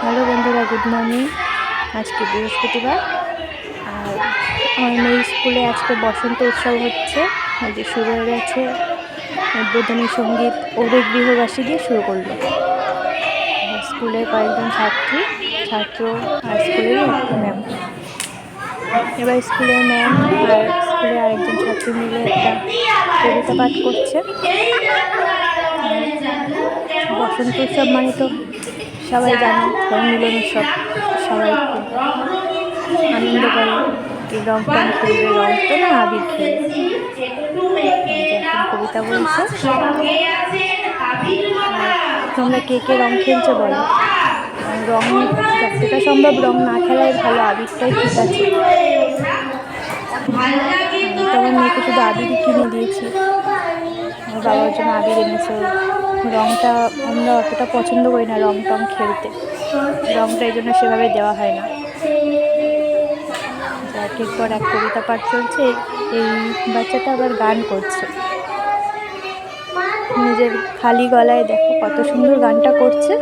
Hello বন্ধুরা, good morning. আজকে বৃহস্পতিবার। আর আমার মেয়ে স্কুলে আজকে বসন্ত উৎসব হচ্ছে। যে শুরু হয়ে গেছে। উদ্বোধনী সংগীত ওদের গৃহবাসী দিয়ে শুরু করল স্কুলের কয়েকজন ছাত্রী, ছাত্র আর স্কুলের ম্যাম এবার স্কুলের ম্যাম আর স্কুলে আরেকজন ছাত্র মিলে একটা কবিতা পাঠ করছে। বসন্ত উৎসব মানে তো সবাই জানে মিলন উৎসব সবাই আনন্দ করে। রং টং খেলবে রং তো না, আবির কবিতা বলছে, তোমরা কে কে রং খেলছো বলো। রং যতটা সম্ভব রং না খেলাই ভালো, আবিরটাই ঠিক আছে। তোমার মেয়েকে শুধু আবিরই কিনে দিয়েছি। আমার বাবার জন্য আবির এনেছে রংটা আমরা অতটা পছন্দ করি না রং টং খেলতে। রংটা এই জন্য সেভাবে দেওয়া হয় না। একের পর এক কবিতা পাঠ চলছে। এই বাচ্চাটা আবার গান করছে। নিজের খালি গলায় দেখো কত সুন্দর গানটা করছে।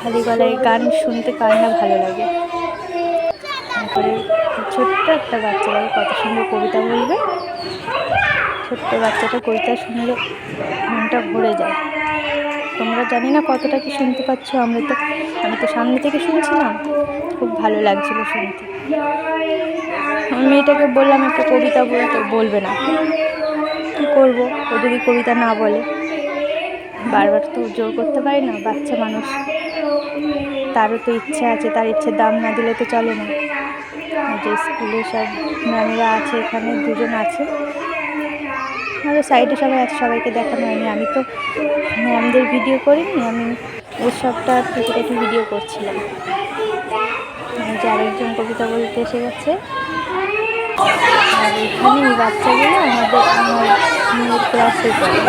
খালি গলায় গান শুনতে কার না ভালো লাগে। তারপরে ছোট্ট একটা বাচ্চা কত সুন্দর কবিতা বলবে। ছোট্ট বাচ্চাটা কবিতা শুনলে মনটা ভরে যায়। তোমরা জানি না কতটা কি শুনতে পাচ্ছ, আমরা তো, আমি তো সামনে থেকে শুনছি না খুব ভালো লাগছিল শুনতে। আমি মেয়েটাকে বললাম, একটা কবিতা বলতে বলবে না। কী করব? ও যদি কবিতা না বলে, বারবার তো জোর করতে পারি না, বাচ্চা মানুষ। তারও তো ইচ্ছে আছে, তার ইচ্ছের দাম না দিলে তো চলে না। যে স্কুলে সব ম্যামেরা আছে, এখানে দুজন আছে। আমাদের সাইডে সবাই আছে, সবাইকে দেখানো হয়নি। আমি তো ম্যামদের ভিডিও করিনি, আমি উৎসবটা টুকিটাকি ভিডিও করছিলাম। যে আরেকজন কবিতা বলতে এসে গেছে। আর এখানে বাচ্চাগুলো আমাদের আমার ক্লাসে পড়ে।